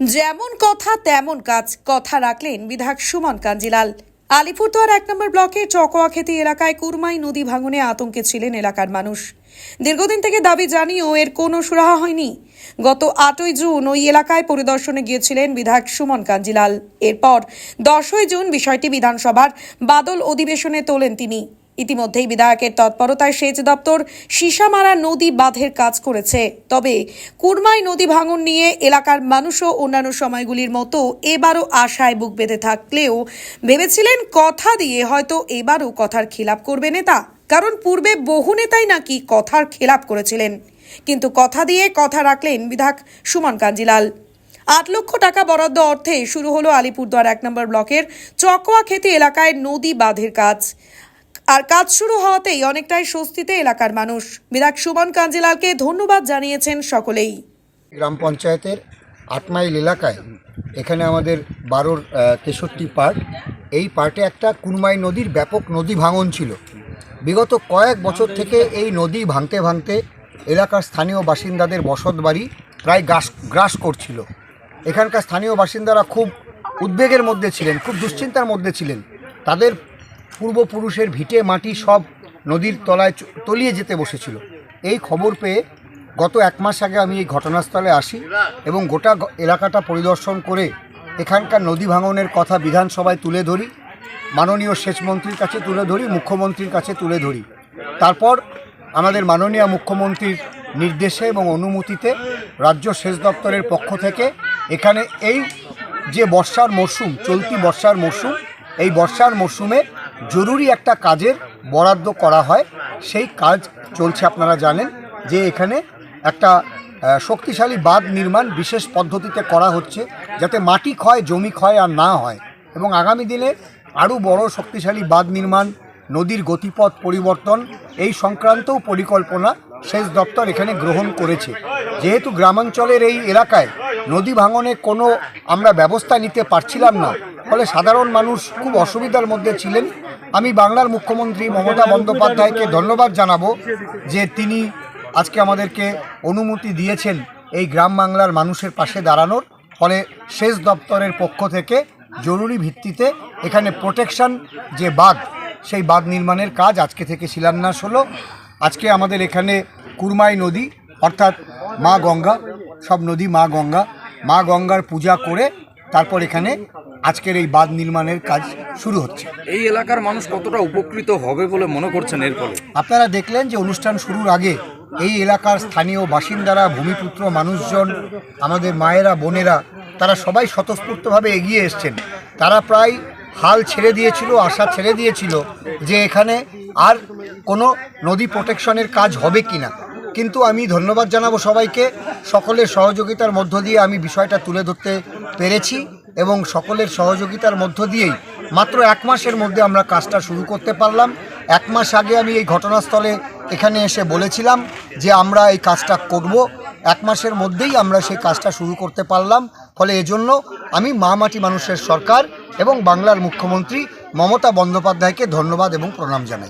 যেমন কথা, তেমন কাজ। কথা রাখলেন বিধায়ক সুমন কাঞ্জিলাল। আলিপুরদুয়ার এক নম্বর ব্লকে চকোয়াখেতি এলাকায় কুরমাই নদী ভাঙনে আতঙ্কে ছিলেন এলাকার মানুষ। দীর্ঘদিন থেকে দাবি জানিয়েও এর কোনো সুরাহা হয়নি। গত আটই জুন ওই এলাকায় পরিদর্শনে গিয়েছিলেন বিধায়ক সুমন কাঞ্জিলাল। এরপর দশই জুন বিষয়টি বিধানসভার বাদল অধিবেশনে তোলেন তিনি। ইতিমধ্যেই বিধায়কের তৎপরতায় সেচ দপ্তর সীসামারা নদী বাঁধের কাজ করেছে। তবে কুরমাই নদী ভাঙন নিয়ে এলাকার মানুষও অন্যান্য সময়গুলির মতো এবারও আশায় বুক বেঁধে থাকলেও ভেবেছিলেন কথা দিয়ে হয়তো এবারও কথার খিলাপ করবে নেতা। কারণ পূর্বে বহু নেতাই নাকি কথার খেলাপ করেছিলেন। কিন্তু কথা দিয়ে কথা রাখলেন বিধায়ক সুমন কাঞ্জিলাল। আট লক্ষ টাকা বরাদ্দ অর্থে শুরু হলো আলিপুরদুয়ার এক নম্বর ব্লকের চকোয়া খেতি এলাকায় নদী বাঁধের কাজ। আর কাজ শুরু হওয়াতেই অনেকটাই স্বস্তিতে এলাকার মানুষ। বিধায়ক সুমন কাঞ্জিলালকে ধন্যবাদ জানিয়েছেন সকলেই। গ্রাম পঞ্চায়েতের আট মাইল এলাকায়, এখানে আমাদের বারোর তেষট্টি পার্ট এই পার্টে একটা কুনমাই নদীর ব্যাপক নদী ভাঙন ছিল। বিগত কয়েক বছর থেকে এই নদী ভাঙতে ভাঙতে এলাকার স্থানীয় বাসিন্দাদের বসত বাড়ি প্রায় গ্রাস গ্রাস করছিল। এখানকার স্থানীয় বাসিন্দারা খুব উদ্বেগের মধ্যে ছিলেন, খুব দুশ্চিন্তার মধ্যে ছিলেন। তাদের পূর্বপুরুষের ভিটে মাটি সব নদীর তলায় তলিয়ে যেতে বসেছিল। এই খবর পেয়ে গত এক মাস আগে আমি এই ঘটনাস্থলে আসি এবং গোটা এলাকাটা পরিদর্শন করে এখানকার নদী ভাঙনের কথা বিধানসভায় তুলে ধরি, মাননীয় সেচমন্ত্রীর কাছে তুলে ধরি, মুখ্যমন্ত্রীর কাছে তুলে ধরি। তারপর আমাদের মাননীয় মুখ্যমন্ত্রীর নির্দেশে এবং অনুমতিতে রাজ্য সেচ দপ্তরের পক্ষ থেকে এখানে এই যে বর্ষার মরশুম, চলতি বর্ষার মরশুম, এই বর্ষার মরশুমে জরুরি একটা কাজের বরাদ্দ করা হয়। সেই কাজ চলছে, আপনারা জানেন, যে এখানে একটা শক্তিশালী বাঁধ নির্মাণ বিশেষ পদ্ধতিতে করা হচ্ছে, যাতে মাটি ক্ষয়, জমি ক্ষয় আর না হয়। এবং আগামী দিনে আরও বড় শক্তিশালী বাঁধ নির্মাণ, নদীর গতিপথ পরিবর্তন, এই সংক্রান্তও পরিকল্পনা সেচ দপ্তর এখানে গ্রহণ করেছে। যেহেতু গ্রামাঞ্চলের এই এলাকায় নদী ভাঙনে কোনো আমরা ব্যবস্থা নিতে পারছিলাম না ফলে সাধারণ মানুষ খুব অসুবিধার মধ্যে ছিলেন। আমি বাংলার মুখ্যমন্ত্রী মমতা বন্দ্যোপাধ্যায়কে ধন্যবাদ জানাব যে তিনি আজকে আমাদেরকে অনুমতি দিয়েছেন এই গ্রাম বাংলার মানুষের পাশে দাঁড়ানোর। ফলে সেচ দপ্তরের পক্ষ থেকে জরুরি ভিত্তিতে এখানে প্রোটেকশন যে বাঁধ, সেই বাঁধ নির্মাণের কাজ আজকে থেকে শিলান্যাস হলো। আজকে আমাদের এখানে কুরমাই নদী, অর্থাৎ মা গঙ্গা, সব নদী মা গঙ্গা। মা গঙ্গার পূজা করে তারপর এখানে আজকের এই বাঁধ নির্মাণের কাজ শুরু হচ্ছে। এই এলাকার মানুষ কতটা উপকৃত হবে বলে মনে করছেন এর ফলে? আপনারা দেখলেন যে অনুষ্ঠান শুরুর আগে এই এলাকার স্থানীয় বাসিন্দারা ভূমিপুত্র মানুষজন আমাদের মায়েরা বোনেরা তারা সবাই স্বতঃস্ফূর্তভাবে এগিয়ে এসছেন। তারা প্রায় হাল ছেড়ে দিয়েছিল আশা ছেড়ে দিয়েছিল যে এখানে আর কোনো নদী প্রোটেকশনের কাজ হবে কি না কিন্তু আমি ধন্যবাদ জানাব সবাইকে। সকলের সহযোগিতার মধ্য দিয়ে আমি বিষয়টা তুলে ধরতে পেরেছি। এবং সকলের সহযোগিতার মধ্য দিয়েই মাত্র এক মাসের মধ্যে আমরা কাজটা শুরু করতে পারলাম। এক মাস আগে আমি এই ঘটনাস্থলে এখানে এসে বলেছিলাম যে আমরা এই কাজটা করব। এক মাসের মধ্যেই আমরা সেই কাজটা শুরু করতে পারলাম। ফলে এজন্য আমি মা মাটি মানুষের সরকার এবং বাংলার মুখ্যমন্ত্রী মমতা বন্দ্যোপাধ্যায়কে ধন্যবাদ এবং প্রণাম জানাই।